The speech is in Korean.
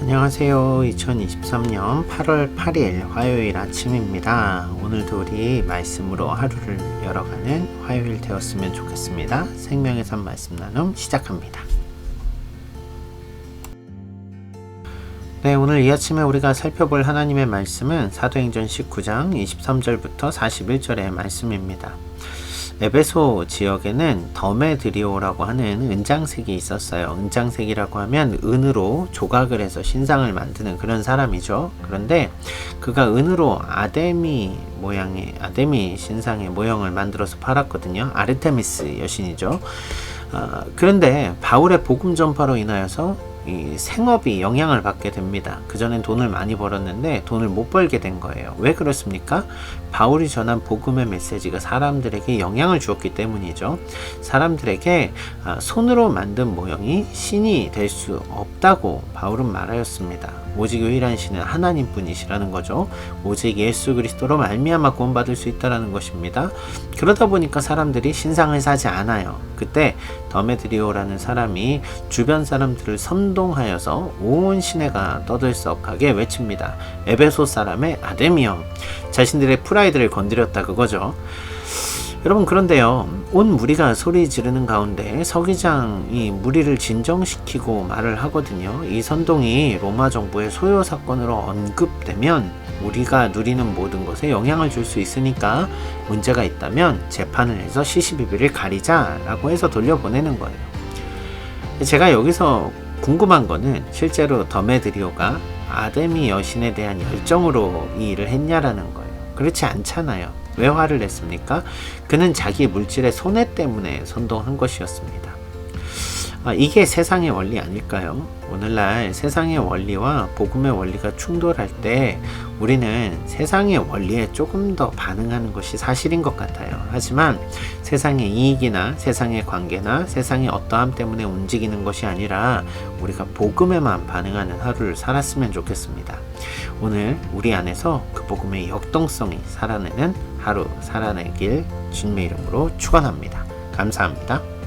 안녕하세요. 2023년 8월 8일 화요일 아침입니다. 오늘도 우리 말씀으로 하루를 열어가는 화요일 되었으면 좋겠습니다. 생명의 산 말씀 나눔 시작합니다. 네, 오늘 이 아침에 우리가 살펴볼 하나님의 말씀은 사도행전 19장 23절부터 41절의 말씀입니다. 에베소 지역에는 더메드리오라고 하는 은장색이 있었어요. 은장색이라고 하면 은으로 조각을 해서 신상을 만드는 그런 사람이죠. 그런데 그가 은으로 아데미 모양의 아데미 신상의 모형을 만들어서 팔았거든요. 아르테미스 여신이죠. 아, 그런데 바울의 복음 전파로 인하여서 이 생업이 영향을 받게 됩니다. 그전엔 돈을 많이 벌었는데 돈을 못 벌게 된 거예요. 왜 그렇습니까? 바울이 전한 복음의 메시지가 사람들에게 영향을 주었기 때문이죠. 사람들에게 아, 손으로 만든 모형이 신이 될 수 없다고 바울은 말하였습니다. 오직 유일한 신은 하나님뿐이시라는 거죠. 오직 예수 그리스도로 말미암아 구원받을 수 있다라는 것입니다. 그러다 보니까 사람들이 신상을 사지 않아요. 그때 더메드리오라는 사람이 주변 사람들을 선동하여서 온 시내가 떠들썩하게 외칩니다. 에베소 사람의 아데미엄. 자신들의 프라이드를 건드렸다 그거죠. 여러분 그런데요 온 무리가 소리 지르는 가운데 서기장이 무리를 진정시키고 말을 하거든요. 이 선동이 로마 정부의 소요 사건으로 언급되면 우리가 누리는 모든 것에 영향을 줄 수 있으니까 문제가 있다면 재판을 해서 시시비비를 가리자 라고 해서 돌려보내는 거예요. 제가 여기서 궁금한 거는 실제로 더메드리오가 아데미 여신에 대한 열정으로 이 일을 했냐라는 거예요 그렇지 않잖아요 왜 화를 냈습니까? 그는 자기 물질의 손해 때문에 선동한 것이었습니다. 아, 이게 세상의 원리 아닐까요? 오늘날 세상의 원리와 복음의 원리가 충돌할 때 우리는 세상의 원리에 조금 더 반응하는 것이 사실인 것 같아요. 하지만 세상의 이익이나 세상의 관계나 세상의 어떠함 때문에 움직이는 것이 아니라 우리가 복음에만 반응하는 하루를 살았으면 좋겠습니다. 오늘 우리 안에서 그 복음의 역동성이 살아내는 하루 살아내길 주님의 이름으로 축원합니다. 감사합니다.